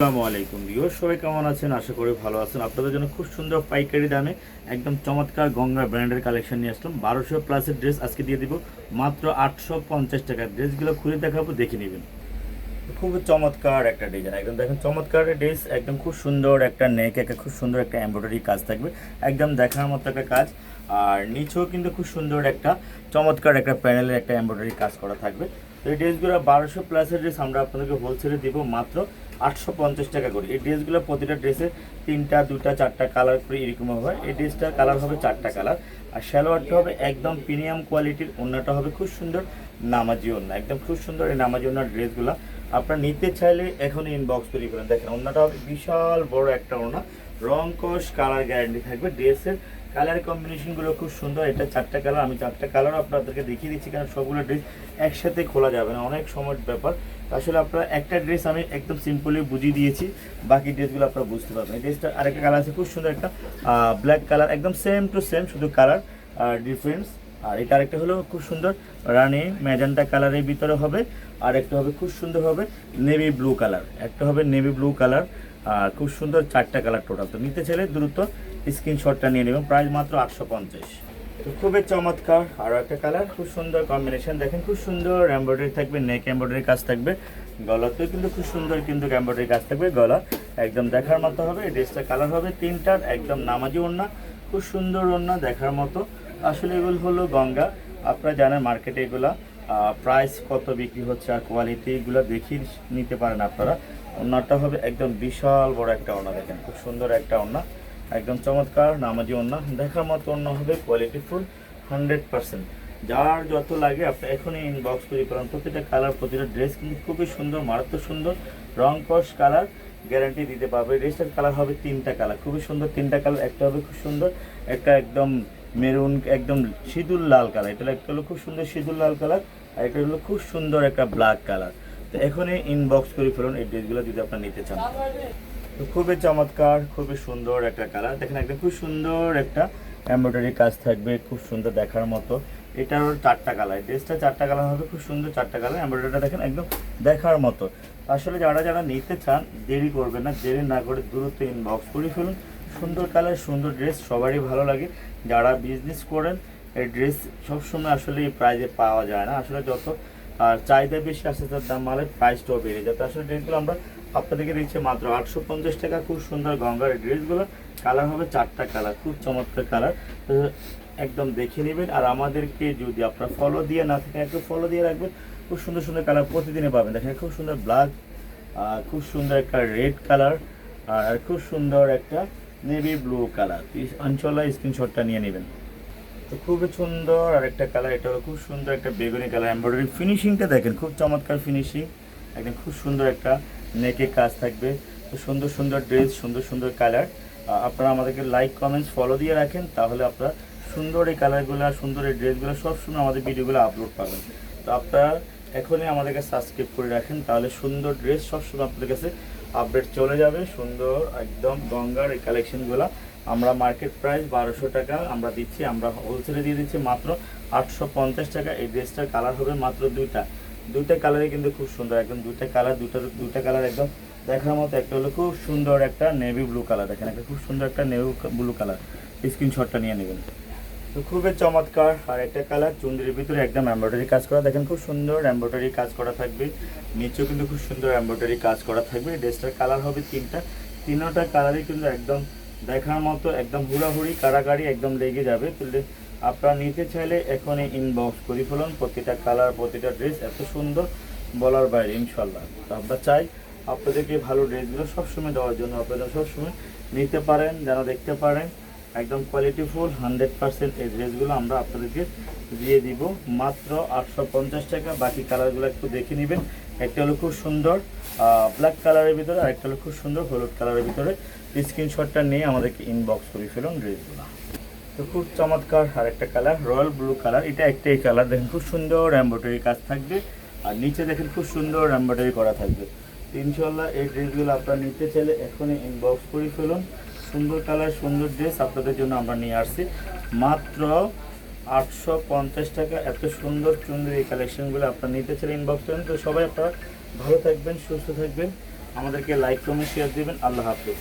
আসসালামু আলাইকুম ভিউয়ার সবাই কেমন আছেন? আশা করি ভালো আছেন। আপনাদের জন্য খুব সুন্দর পাইকারি দামে একদম চমৎকার গঙ্গা ব্র্যান্ডের কালেকশন নিয়ে আসলাম। বারোশো প্লাসের ড্রেস আজকে দিয়ে দিব। মাত্র আটশো পঞ্চাশ টাকা। ড্রেসগুলো খুলে দেখাবো, দেখে নেবেন। খুব চমৎকার একটা ডিজাইন একদম দেখেন, চমৎকার ড্রেস একদম খুব সুন্দর একটা নেক একটা খুব সুন্দর একটা এমব্রয়ডারি কাজ থাকবে। একদম দেখার মতো একটা কাজ। আর নিচেও কিন্তু খুব সুন্দর একটা, চমৎকার একটা প্যানেলের একটা এমব্রয়ডারি কাজ করা থাকবে। তো এই ড্রেসগুলো বারোশো প্লাসের ড্রেস আমরা আপনাদেরকে হোলসেলে দিব মাত্র আটশো পঞ্চাশ টাকা করে। এই ড্রেসগুলো প্রতিটা ড্রেসে তিনটা দুটা চারটা কালার করে এরকম হবে। এই ড্রেসটার কালার হবে চারটা কালার আর সালোয়ারটা হবে একদম প্রিমিয়াম কোয়ালিটির অন্যটা হবে খুব সুন্দর নামাজি অন্য একদম খুব সুন্দর এই নামাজি অন্যার ড্রেসগুলো। আপনারা নিতে চাইলে এখনই ইনবক্স তৈরি করেন দেখেন অন্যটা হবে বিশাল বড় একটা ওনা রং কোষ কালার গ্যারান্টি থাকবে। ড্রেসের কালার কম্বিনেশনগুলো খুব সুন্দর, এটা চারটা কালার আমি চারটা কালার আপনাদেরকে দেখিয়ে দিচ্ছি কারণ সবগুলো ড্রেস একসাথে খোলা যাবে না, অনেক সময়ের ব্যাপার। আসলে আপনারা একটা ড্রেস আমি একদম সিম্পলি বুঝিয়ে দিয়েছি, বাকি ড্রেসগুলো আপনারা বুঝতে পারবেন। এই ড্রেসটা আরেকটা কালার আছে, খুব সুন্দর একটা ব্ল্যাক কালার একদম সেম টু সেম শুধু কালার আর ডিফারেন্স আর এটা আরেকটা হলো খুব সুন্দর, রানি ম্যাজেন্টা কালারের ভিতরে হবে, আর একটা হবে খুব সুন্দর হবে নেভি ব্লু কালার একটা হবে নেভি ব্লু কালার আর খুব সুন্দর চারটা কালার টোটাল তো নিতে চাইলে দ্রুত স্ক্রিনশটটা নিয়ে নেবেন, প্রাইস মাত্র আটশো পঞ্চাশ। তো খুবই চমৎকার, আরও একটা কালার, খুব সুন্দর কম্বিনেশন দেখেন, খুব সুন্দর এমব্রয়ডারি থাকবে নেক এমব্রয়ডারি কাজ থাকবে গলাতেও কিন্তু খুব সুন্দর কিন্তু এমব্রয়ডারি কাজ থাকবে, গলা একদম দেখার মতো হবে ড্রেসটা কালার হবে তিনটার, একদম নামাজি ওড়না, খুব সুন্দর ওড়না দেখার মতো। আসলে এগুলো হলো গঙ্গা, আপনারা জানেন মার্কেটে এগুলা প্রাইস কত বিক্রি হচ্ছে আর কোয়ালিটি এগুলো দেখিয়ে নিতে পারেন আপনারা। ওড়নাটা হবে একদম বিশাল বড় একটা ওড়না, দেখেন, খুব সুন্দর একটা ওড়না। একদম চমৎকার, নামাজি ওড়না। দেখার মতো অন্য হবে কোয়ালিটি ফুল হান্ড্রেড পার্সেন্ট যার যত লাগে, আপনি এখনই ইনবক্স তৈরি করেন। প্রতিটা কালার প্রতিটা ড্রেস কিন্তু খুবই সুন্দর, মারাত্মক সুন্দর। রং, কস কালার গ্যারান্টি দিতে পারবে। ড্রেসটার কালার হবে তিনটা কালার খুবই সুন্দর তিনটা কালার একটা হবে খুব সুন্দর, একটা একদম মেরুন একদম সিঁদুর লাল কালার এটা একটা হলো খুব সুন্দর সিঁদুর লাল কালার আর একটা হলো খুব সুন্দর একটা ব্ল্যাক কালার তো এখনই ইনবক্স করে ফেলুন, এই ড্রেসগুলো যদি আপনার নিতে চান। খুবই চমৎকার, খুবই সুন্দর একটা কালার। দেখেন একদম খুব সুন্দর একটা এমব্রয়ডারি কাজ থাকবে, খুব সুন্দর দেখার মতো। এটার চারটা কালার, ড্রেসটা চারটা কালার হবে, খুব সুন্দর চারটা কালার। এমব্রয়ডারিটা দেখেন একদম দেখার মতো। আসলে যারা যারা নিতে চান, দেরি করবে না, দেরি না করে দ্রুত ইনবক্স করে ফেলুন। সুন্দর কালার, সুন্দর ড্রেস সবারই ভালো লাগে। যারা বিজনেস করেন, এই ড্রেস সবসময় আসলে এই প্রাইজে পাওয়া যায় না। আসলে যত, আর চাহিদা বেশি আসে, তার দাম মালের প্রাইসটাও বেড়ে যায়। তো আসলে ড্রেসগুলো আমরা আপনাদেরকে দিচ্ছে মাত্র আটশো পঞ্চাশ টাকা। খুব সুন্দর গঙ্গার ড্রেসগুলো। কালার হবে চারটা কালার, খুব চমৎকার কালার। একদম দেখে নেবেন। আর আমাদেরকে যদি আপনার ফলো দিয়ে না থাকেন, একটু ফলো দিয়ে রাখবেন। খুব সুন্দর সুন্দর কালার প্রতিদিনে পাবেন। দেখেন, খুব সুন্দর ব্ল্যাক খুব সুন্দর একটা রেড কালার, আর খুব সুন্দর একটা নেভি ব্লু কালার। অঞ্চলা স্ক্রিনশটটা নিয়ে নেবেন। তো খুবই সুন্দর আর একটা কালার, এটা হলো খুব সুন্দর একটা বেগুনি কালার। এমব্রয়ডারি ফিনিশিংটা দেখেন, খুব চমৎকার ফিনিশিং একদম খুব সুন্দর একটা নেকে কাজ থাকবে। তো সুন্দর সুন্দর ড্রেস সুন্দর সুন্দর কালার আপনারা আমাদেরকে লাইক কমেন্টস ফলো দিয়ে রাখেন, তাহলে আপনারা সুন্দর এই কালারগুলো সুন্দর এই ড্রেসগুলো সবসময় আমাদের ভিডিওগুলো আপলোড পাবেন। তো আপনারা এখনই আমাদেরকে সাবস্ক্রাইব করে রাখেন, তাহলে সুন্দর ড্রেস সবসময় আপনাদের কাছে আপডেট চলে যাবে। সুন্দর একদম গঙ্গার এই কালেকশনগুলো আমরা মার্কেট প্রাইস বারোশো টাকা আমরা দিচ্ছি, আমরা হোলসেলে দিয়ে দিচ্ছি মাত্র আটশো পঞ্চাশ টাকা। এই ড্রেসটার কালার হবে মাত্র দুইটা। দুইটা কালারই কিন্তু খুব সুন্দর, একদম দুইটা কালার দুইটা দুইটা কালার একদম দেখার মতো একটা হলো খুব সুন্দর একটা নেভি ব্লু কালার দেখেন একটা খুব সুন্দর একটা নেভি ব্লু কালার স্ক্রিনশটটা নিয়ে নেবেন। তো খুবই চমৎকার। আর একটা কালার চুন্দির ভিতরে একদম এমব্রয়ডারি কাজ করা। দেখেন খুব সুন্দর এমব্রয়ডারি কাজ করা থাকবে। নিচেও কিন্তু খুব সুন্দর এমব্রয়ডারি কাজ করা থাকবে। ড্রেসটার কালার হবে তিনটা। তিনটা কালারই কিন্তু একদম দেখার মতো একদম হুড়াহুড়ি কারাকারি একদম লেগে যাবে। তুলে আপনারা নিতে চাইলে এখনই ইনবক্স করে ফেলুন। প্রতিটা কালার প্রতিটা ড্রেস এত সুন্দর বলার বাইরে ইনশাল্লাহ তো আমরা চাই আপনাদেরকে ভালো ড্রেসগুলো সবসময় দেওয়ার জন্য। আপনারা সবসময় নিতে পারেন, যেন দেখতে পারেন। একদম কোয়ালিটিফুল হান্ড্রেড পার্সেন্ট এই ড্রেসগুলো আমরা আপনাদেরকে দিয়ে দিব। মাত্র আটশো পঞ্চাশ টাকা। বাকি কালারগুলো একটু দেখে নেবেন। একটা হলো খুব সুন্দর ব্ল্যাক কালারের ভিতরে আর একটা হলো খুব সুন্দর হলুদ কালারের ভিতরে। স্ক্রিনশটটা নিয়ে আমাদেরকে ইনবক্স করে ফেলুন ড্রেসগুলো তো খুব চমৎকার আর একটা কালার রয়্যাল ব্লু কালার এটা একটাই কালার দেখেন খুব সুন্দর এমব্রয়ডারি কাজ থাকবে, আর নিচে দেখেন খুব সুন্দর এমব্রয়ডারি করা থাকবে। ইনশাল্লাহ এই ড্রেসগুলো আপনারা নিতে চাইলে এখনই ইনবক্স করে ফেলুন। সুন্দর কালার সুন্দর ড্রেস আপনাদের জন্য আমরা নিয়ে আসছি। মাত্র আটশো পঞ্চাশ টাকা। এত সুন্দর সুন্দর এই কালেকশনগুলো আপনারা নিতে চাইলে ইনবক্স করেন তো সবাই আপনারা ভালো থাকবেন, সুস্থ থাকবেন। আমাদেরকে লাইক কমেন্ট শেয়ার দিবেন। আল্লাহ হাফিজ।